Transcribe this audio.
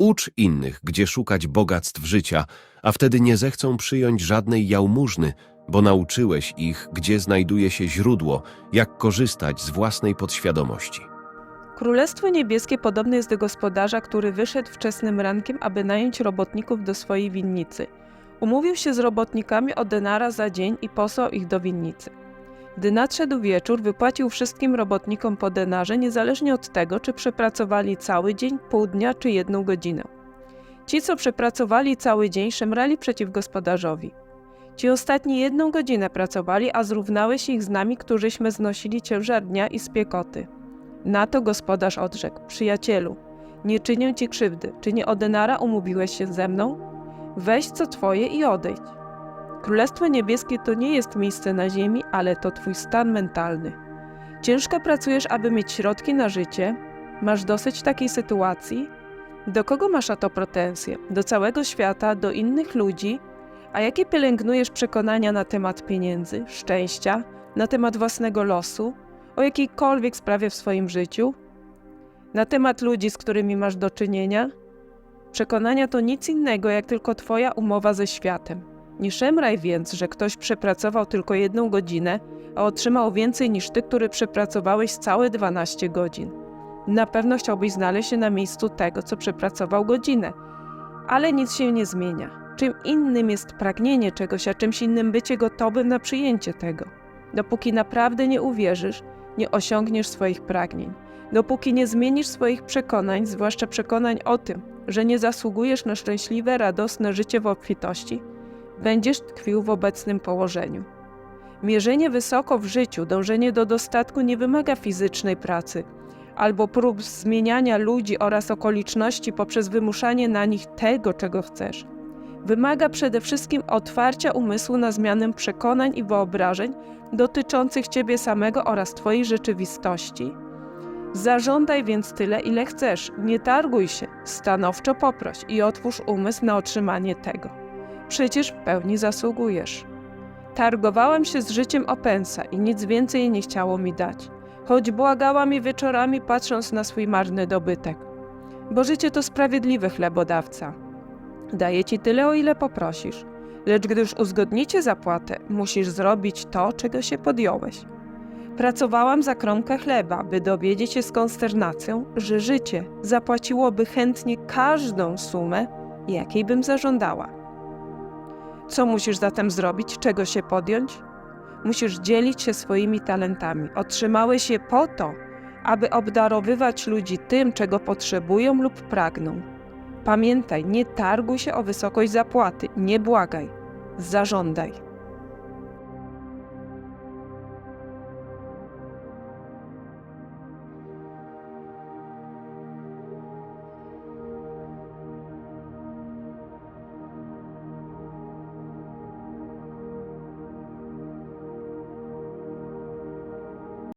Ucz innych, gdzie szukać bogactw życia, a wtedy nie zechcą przyjąć żadnej jałmużny, bo nauczyłeś ich, gdzie znajduje się źródło, jak korzystać z własnej podświadomości. Królestwo Niebieskie podobne jest do gospodarza, który wyszedł wczesnym rankiem, aby nająć robotników do swojej winnicy. Umówił się z robotnikami o denara za dzień i posłał ich do winnicy. Gdy nadszedł wieczór, wypłacił wszystkim robotnikom po denarze, niezależnie od tego, czy przepracowali cały dzień, pół dnia czy jedną godzinę. Ci, co przepracowali cały dzień, szemrali przeciw gospodarzowi. Ci ostatni jedną godzinę pracowali, a zrównałeś ich z nami, którzyśmy znosili ciężar dnia i spiekoty. Na to gospodarz odrzekł: Przyjacielu, nie czynię ci krzywdy. Czy nie o denara umówiłeś się ze mną? Weź co twoje i odejdź. Królestwo Niebieskie to nie jest miejsce na ziemi, ale to twój stan mentalny. Ciężko pracujesz, aby mieć środki na życie? Masz dosyć takiej sytuacji? Do kogo masz o to pretensje? Do całego świata, do innych ludzi? A jakie pielęgnujesz przekonania na temat pieniędzy, szczęścia, na temat własnego losu, o jakiejkolwiek sprawie w swoim życiu? Na temat ludzi, z którymi masz do czynienia? Przekonania to nic innego, jak tylko Twoja umowa ze światem. Nie szemraj więc, że ktoś przepracował tylko jedną godzinę, a otrzymał więcej niż Ty, który przepracowałeś całe 12 godzin. Na pewno chciałbyś znaleźć się na miejscu tego, co przepracował godzinę, ale nic się nie zmienia. Czym innym jest pragnienie czegoś, a czymś innym bycie gotowym na przyjęcie tego. Dopóki naprawdę nie uwierzysz, nie osiągniesz swoich pragnień. Dopóki nie zmienisz swoich przekonań, zwłaszcza przekonań o tym, że nie zasługujesz na szczęśliwe, radosne życie w obfitości, będziesz tkwił w obecnym położeniu. Mierzenie wysoko w życiu, dążenie do dostatku nie wymaga fizycznej pracy albo prób zmieniania ludzi oraz okoliczności poprzez wymuszanie na nich tego, czego chcesz. Wymaga przede wszystkim otwarcia umysłu na zmianę przekonań i wyobrażeń dotyczących Ciebie samego oraz Twojej rzeczywistości. Zażądaj więc tyle, ile chcesz, nie targuj się, stanowczo poproś i otwórz umysł na otrzymanie tego. Przecież w pełni zasługujesz. Targowałam się z życiem Opensa i nic więcej nie chciało mi dać, choć błagałam je wieczorami patrząc na swój marny dobytek. Bo życie to sprawiedliwy chlebodawca. Daje ci tyle, o ile poprosisz, lecz gdy już uzgodnicie zapłatę, musisz zrobić to, czego się podjąłeś. Pracowałam za kromkę chleba, by dowiedzieć się z konsternacją, że życie zapłaciłoby chętnie każdą sumę, jakiej bym zażądała. Co musisz zatem zrobić, czego się podjąć? Musisz dzielić się swoimi talentami. Otrzymałeś je po to, aby obdarowywać ludzi tym, czego potrzebują lub pragną. Pamiętaj, nie targuj się o wysokość zapłaty, nie błagaj, zażądaj.